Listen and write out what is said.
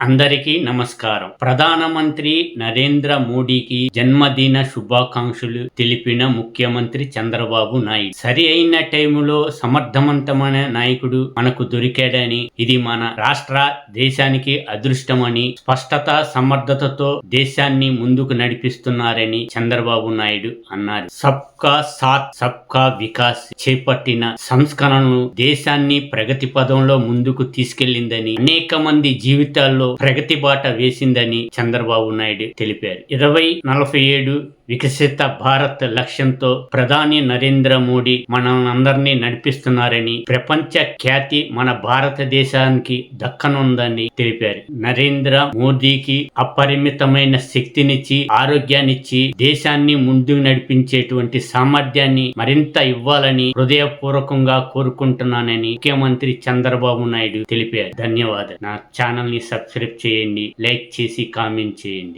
అందరికీ నమస్కారం. ప్రధానమంత్రి నరేంద్ర మోడీకి జన్మదిన శుభాకాంక్షలు తెలిపిన ముఖ్యమంత్రి చంద్రబాబు నాయుడు. సరి అయిన టైములో సమర్థవంతమైన నాయకుడు మనకు దొరికాడని ఇది మన రాష్ట్ర దేశానికి అదృష్టమని స్పష్టత సమర్థతతో దేశాన్ని ముందుకు నడిపిస్తున్నారని చంద్రబాబు నాయుడు అన్నారు. సబ్కా సాత్ సబ్కా వికాస్ చేపట్టిన సంస్కరణలు దేశాన్ని ప్రగతి పదంలో ముందుకు తీసుకెళ్ళిందని అనేక మంది జీవితాల్లో ప్రగతి బాట వేసిందని చంద్రబాబు నాయుడు తెలిపారు. ఇరవై నలభై ఏడు వికసిత భారత్ లక్ష్యంతో ప్రధాని నరేంద్ర మోడీ మనందరినీ నడిపిస్తున్నారని ప్రపంచ ఖ్యాతి మన భారతదేశానికి దక్కనుందని తెలిపారు. నరేంద్ర మోదీకి అపరిమితమైన శక్తినిచ్చి ఆరోగ్యాన్నిచ్చి దేశాన్ని ముందుకు నడిపించేటువంటి సామర్థ్యాన్ని మరింత ఇవ్వాలని హృదయపూర్వకంగా కోరుకుంటున్నానని ముఖ్యమంత్రి చంద్రబాబు నాయుడు తెలిపారు. ధన్యవాదాలు. నా ఛానల్ని సబ్స్క్రైబ్ చేయండి లైక్ చేసి కామెంట్ చేయండి.